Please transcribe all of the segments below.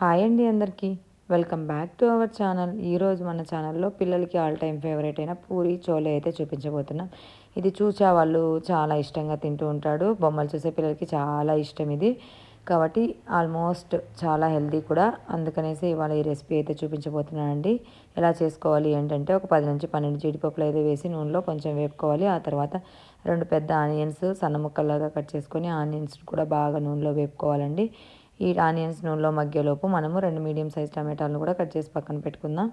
Hi అండి అందరికీ. Welcome back to our channel. ఈరోజు మన ఛానల్లో పిల్లలకి ఆల్ టైమ్ ఫేవరెట్ అయిన పూరి చోలే అయితే చూపించబోతున్నాం. ఇది చూసే వాళ్ళు చాలా ఇష్టంగా తింటూ ఉంటాడు. బొమ్మలు చూసే పిల్లలకి చాలా ఇష్టం ఇది. కాబట్టి ఆల్మోస్ట్ చాలా హెల్దీ కూడా. అందుకనేసి ఇవాళ ఈ రెసిపీ అయితే చూపించబోతున్నానండి. ఎలా చేసుకోవాలి ఏంటంటే ఒక పది నుంచి పన్నెండు జీడిపప్పులు అయితే వేసి నూనెలో కొంచెం వేపుకోవాలి. ఆ తర్వాత రెండు పెద్ద ఆనియన్స్ సన్న ముక్కల్లాగా కట్ చేసుకొని ఆనియన్స్ కూడా బాగా నూనెలో వేపుకోవాలండి. ఈ ఆనియన్స్ నూనెలో మగ్గేలోపు మనము రెండు మీడియం సైజ్ టమాటాలను కూడా కట్ చేసి పక్కన పెట్టుకుందాం.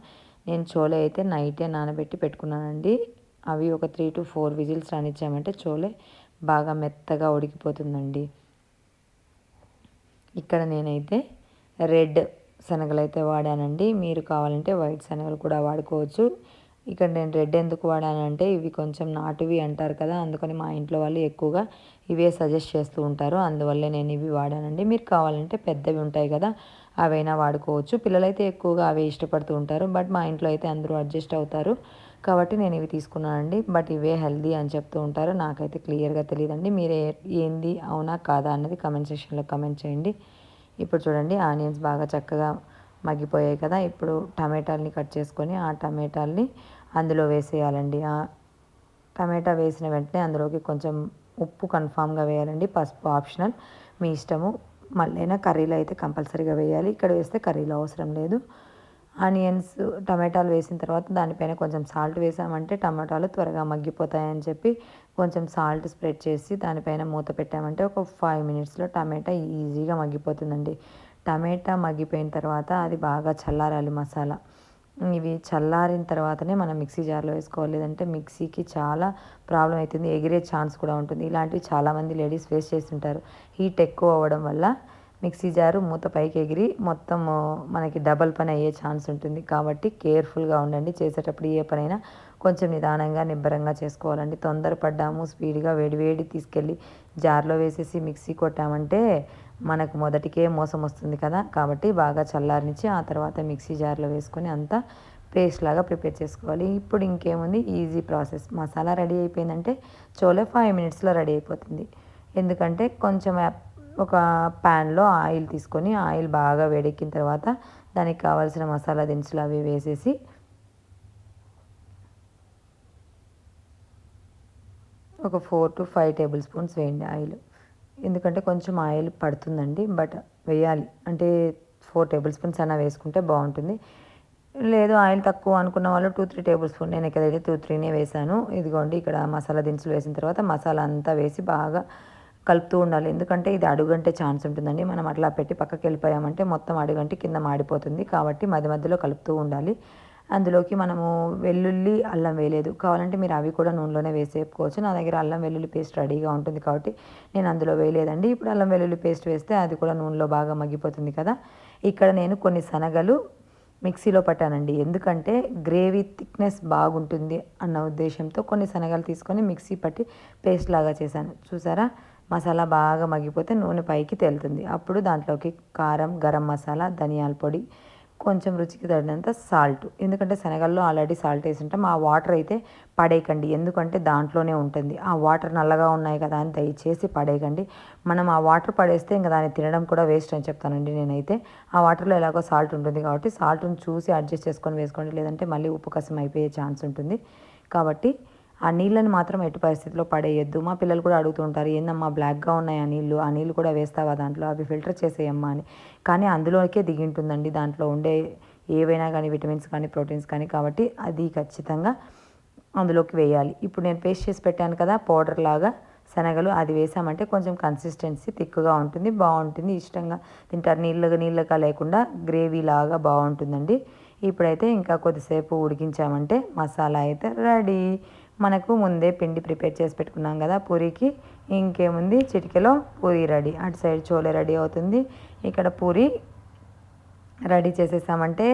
నేను చోలే అయితే నైటే నానబెట్టి పెట్టుకున్నానండి. అవి ఒక త్రీ టు ఫోర్ విజిల్స్ రానిచ్చామంటే చోలే బాగా మెత్తగా ఉడికిపోతుందండి. ఇక్కడ నేనైతే రెడ్ శనగలు అయితే వాడానండి. మీరు కావాలంటే వైట్ శనగలు కూడా వాడుకోవచ్చు. ఇక్కడ నేను రెడ్ ఎందుకు వాడానంటే ఇవి కొంచెం నాటువి అంటారు కదా అందుకని మా ఇంట్లో వాళ్ళు ఎక్కువగా ఇవే సజెస్ట్ చేస్తూ ఉంటారు. అందువల్లే నేను ఇవి వాడానండి. మీరు కావాలంటే పెద్దవి ఉంటాయి కదా అవైనా వాడుకోవచ్చు. పిల్లలైతే ఎక్కువగా అవే ఇష్టపడుతూ ఉంటారు బట్ మా ఇంట్లో అయితే అందరూ అడ్జస్ట్ అవుతారు. కాబట్టి నేను ఇవి తీసుకున్నానండి బట్ ఇవే హెల్దీ అని చెప్తూ ఉంటారు. నాకైతే క్లియర్గా తెలియదండి మీరే ఏంది అవునా కాదా అన్నది కమెంట్ సెక్షన్లో కమెంట్ చేయండి. ఇప్పుడు చూడండి ఆనియన్స్ బాగా చక్కగా మగ్గిపోయాయి కదా ఇప్పుడు టమాటాలని కట్ చేసుకొని ఆ టమాటాలని అందులో వేసేయాలండి. ఆ టమాటా వేసిన వెంటనే అందులోకి కొంచెం ఉప్పు కన్ఫామ్గా వేయాలండి. పసుపు ఆప్షనల్. మీ ఇష్టము. మళ్ళీ కర్రీలో అయితే కంపల్సరీగా వేయాలి. ఇక్కడ వేస్తే కర్రీలో అవసరం లేదు. ఆనియన్స్ టమాటాలు వేసిన తర్వాత దానిపైన కొంచెం సాల్ట్ వేసామంటే టమాటాలు త్వరగా మగ్గిపోతాయని చెప్పి కొంచెం సాల్ట్ స్ప్రెడ్ చేసి దానిపైన మూత పెట్టామంటే ఒక ఫైవ్ మినిట్స్లో టమాటా ఈజీగా మగ్గిపోతుందండి. టమాటా మగ్గిపోయిన తర్వాత అది బాగా చల్లారాలి మసాలా. ఇవి చల్లారిన తర్వాతనే మనం మిక్సీ జార్లో వేసుకోవాలి. లేదంటే మిక్సీకి చాలా ప్రాబ్లం అవుతుంది ఎగిరే ఛాన్స్ కూడా ఉంటుంది. ఇలాంటివి చాలామంది లేడీస్ ఫేస్ చేస్తుంటారు. హీట్ ఎక్కువ అవ్వడం వల్ల మిక్సీ జారు మూత పైకి ఎగిరి మొత్తం మనకి డబల్ పని అయ్యే ఛాన్స్ ఉంటుంది. కాబట్టి కేర్ఫుల్గా ఉండండి. చేసేటప్పుడు ఏ పనైనా కొంచెం నిదానంగా నిబ్బరంగా చేసుకోవాలండి. తొందరపడ్డాము స్పీడ్గా వేడి వేడి తీసుకెళ్ళి జార్లో వేసేసి మిక్సీ కొట్టామంటే మనకు మొదటికే మోసం వస్తుంది కదా. కాబట్టి బాగా చల్లారనిచ్చి ఆ తర్వాత మిక్సీ జార్లో వేసుకొని అంతా పేస్ట్ లాగా ప్రిపేర్ చేసుకోవాలి. ఇప్పుడు ఇంకేముంది? Easy process. మసాలా రెడీ అయిపోయిందంటే చోలే ఫైవ్ మినిట్స్లో రెడీ అయిపోతుంది. ఎందుకంటే కొంచెం ఒక ప్యాన్లో ఆయిల్ తీసుకొని ఆయిల్ బాగా వేడెక్కిన తర్వాత దానికి కావాల్సిన మసాలా దినుసులు అవి వేసేసి ఒక four to five table spoons వేయండి ఆయిల్. ఎందుకంటే కొంచెం ఆయిల్ పడుతుందండి బట్ వేయాలి. అంటే ఫోర్ టేబుల్ స్పూన్స్ అయినా వేసుకుంటే బాగుంటుంది. లేదు ఆయిల్ తక్కువ అనుకున్న వాళ్ళు టూ త్రీ టేబుల్ స్పూన్ నేను ఎక్కడైతే టూ త్రీనే వేసాను ఇదిగోండి ఇక్కడ మసాలా దినుసులు వేసిన తర్వాత మసాలా అంతా వేసి బాగా కలుపుతూ ఉండాలి. ఎందుకంటే ఇది అడుగంటే ఛాన్స్ ఉంటుందండి. మనం అట్లా పెట్టి పక్కకి వెళ్ళిపోయామంటే మొత్తం అడుగంటే కింద మాడిపోతుంది. కాబట్టి మధ్య మధ్యలో కలుపుతూ ఉండాలి. అందులోకి మనము వెల్లుల్లి అల్లం వేయలేదు. కావాలంటే మీరు అవి కూడా నూనెలోనే వేసేసుకోవచ్చు నా దగ్గర అల్లం వెల్లుల్లి పేస్ట్ రెడీగా ఉంటుంది కాబట్టి నేను అందులో వేయలేదండి. ఇప్పుడు అల్లం వెల్లుల్లి పేస్ట్ వేస్తే అది కూడా నూనెలో బాగా మగ్గిపోతుంది కదా. ఇక్కడ నేను కొన్ని శనగలు మిక్సీలో పట్టానండి. ఎందుకంటే గ్రేవీ థిక్నెస్ బాగుంటుంది అన్న ఉద్దేశంతో కొన్ని శనగలు తీసుకొని మిక్సీ పట్టి పేస్ట్ లాగా చేశాను. చూసారా? మసాలా బాగా మగ్గిపోతే నూనె పైకి తేలుతుంది. అప్పుడు దాంట్లోకి కారం గరం మసాలా ధనియాల పొడి కొంచెం రుచికి తగినంత సాల్ట్ ఎందుకంటే శనగల్లో ఆల్రెడీ సాల్ట్ వేసి ఉంటాం ఆ వాటర్ అయితే పడేయకండి. ఎందుకంటే దాంట్లోనే ఉంటుంది. ఆ వాటర్ నల్లగా ఉన్నాయి కదా అని దయచేసి పడేయకండి. మనం ఆ వాటర్ పడేస్తే ఇంకా దాన్ని తినడం కూడా వేస్ట్ అని చెప్తానండి నేనైతే. ఆ వాటర్లో ఎలాగో సాల్ట్ ఉంటుంది కాబట్టి సాల్ట్ని చూసి అడ్జస్ట్ చేసుకొని వేసుకోండి. లేదంటే మళ్ళీ ఉప్పు కసం అయిపోయే ఛాన్స్ ఉంటుంది. కాబట్టి ఆ నీళ్ళని మాత్రం ఎటు పరిస్థితిలో పడేయద్దు. మా పిల్లలు కూడా అడుగుతుంటారు ఏందమ్మా బ్లాక్గా ఉన్నాయి ఆ నీళ్ళు? ఆ నీళ్ళు కూడా వేస్తావా దాంట్లో? అవి ఫిల్టర్ చేసేయమ్మా అని. కానీ అందులోకే దిగింటుందండి దాంట్లో ఉండే ఏవైనా కానీ విటమిన్స్ కానీ ప్రోటీన్స్ కానీ కాబట్టి అది ఖచ్చితంగా అందులోకి వేయాలి. ఇప్పుడు నేను పేస్ట్ చేసి పెట్టాను కదా పౌడర్ లాగా శనగలు అది వేసామంటే కొంచెం కన్సిస్టెన్సీ థిక్గా ఉంటుంది బాగుంటుంది ఇష్టంగా తింటారు. నీళ్ళగా నీళ్ళగా లేకుండా గ్రేవీ లాగా బాగుంటుందండి. ఇప్పుడైతే ఇంకా కొద్దిసేపు ఉడికించామంటే మసాలా అయితే రెడీ. మనకు ముందే పిండి ప్రిపేర్ చేసి పెట్టుకున్నాం కదా పూరికి. ఇంకేముంది? చిటికెలో పూరి రెడీ. అటు సైడ్ చోలే రెడీ అవుతుంది. ఇక్కడ పూరి రెడీ చేసేసామంటే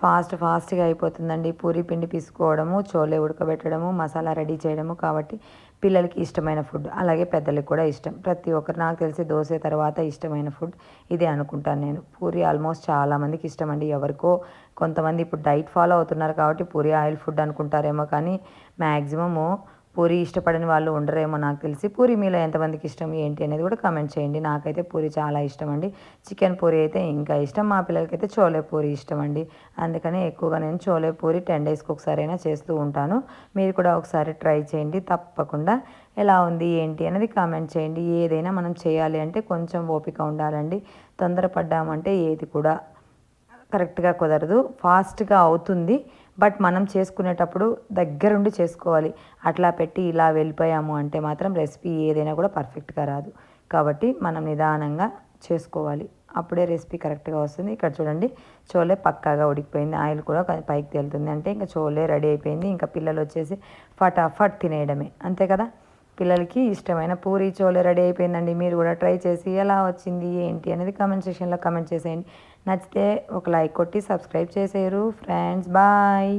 ఫాస్ట్ ఫాస్ట్గా అయిపోతుందండి. పూరి పిండి పీసుకోవడము చోలే ఉడకబెట్టడము మసాలా రెడీ చేయడము కాబట్టి పిల్లలకి ఇష్టమైన ఫుడ్. అలాగే పెద్దలకి కూడా ఇష్టం. ప్రతి ఒక్కరు నాకు తెలిసి దోశ తర్వాత ఇష్టమైన ఫుడ్ ఇదే అనుకుంటాను నేను. పూరి ఆల్మోస్ట్ చాలామందికి ఇష్టం అండి ఎవరికో కొంతమంది ఇప్పుడు డైట్ ఫాలో అవుతున్నారు కాబట్టి పూరి ఆయిల్ ఫుడ్ అనుకుంటారేమో కానీ మ్యాక్సిమము పూరి ఇష్టపడని వాళ్ళు ఉండరేమో నాకు తెలిసి. పూరి మీలో ఎంతమందికి ఇష్టం ఏంటి అనేది కూడా కామెంట్ చేయండి. నాకైతే పూరి చాలా ఇష్టం అండి చికెన్ పూరి అయితే ఇంకా ఇష్టం. మా పిల్లలకైతే చోలే పూరి ఇష్టం అండి అందుకని ఎక్కువగా నేను చోలే పూరి టెన్ డేస్కి ఒకసారి అయినా చేస్తూ ఉంటాను. మీరు కూడా ఒకసారి ట్రై చేయండి. తప్పకుండా ఎలా ఉంది ఏంటి అనేది కామెంట్ చేయండి. ఏదైనా మనం చేయాలి అంటే కొంచెం ఓపిక ఉండాలండి. తొందరపడ్డామంటే ఏది కూడా కరెక్ట్గా కుదరదు. ఫాస్ట్గా అవుతుంది. బట్ మనం చేసుకునేటప్పుడు దగ్గరుండి చేసుకోవాలి. అట్లా పెట్టి ఇలా వెళ్ళిపోయాము అంటే మాత్రం రెసిపీ ఏదైనా కూడా పర్ఫెక్ట్గా రాదు. కాబట్టి మనం నిదానంగా చేసుకోవాలి. అప్పుడే రెసిపీ కరెక్ట్గా వస్తుంది. ఇక్కడ చూడండి చోలే పక్కాగా ఉడికిపోయింది. ఆయిల్ కూడా పైకి తేలుతుంది. అంటే ఇంకా చోలే రెడీ అయిపోయింది. ఇంకా పిల్లలు వచ్చేసి ఫటాఫట్ తినేయడమే. అంతే కదా? పిల్లలకి ఇష్టమైన పూరి చోలే రెడీ అయిపోయిందండి. మీరు కూడా ట్రై చేసి ఎలా వచ్చింది ఏంటి అనేది కామెంట్ సెక్షన్లో కామెంట్ చేసేయండి. నచ్చితే ఒక లైక్ కొట్టి సబ్స్క్రైబ్ చేసేయరు. Friends bye.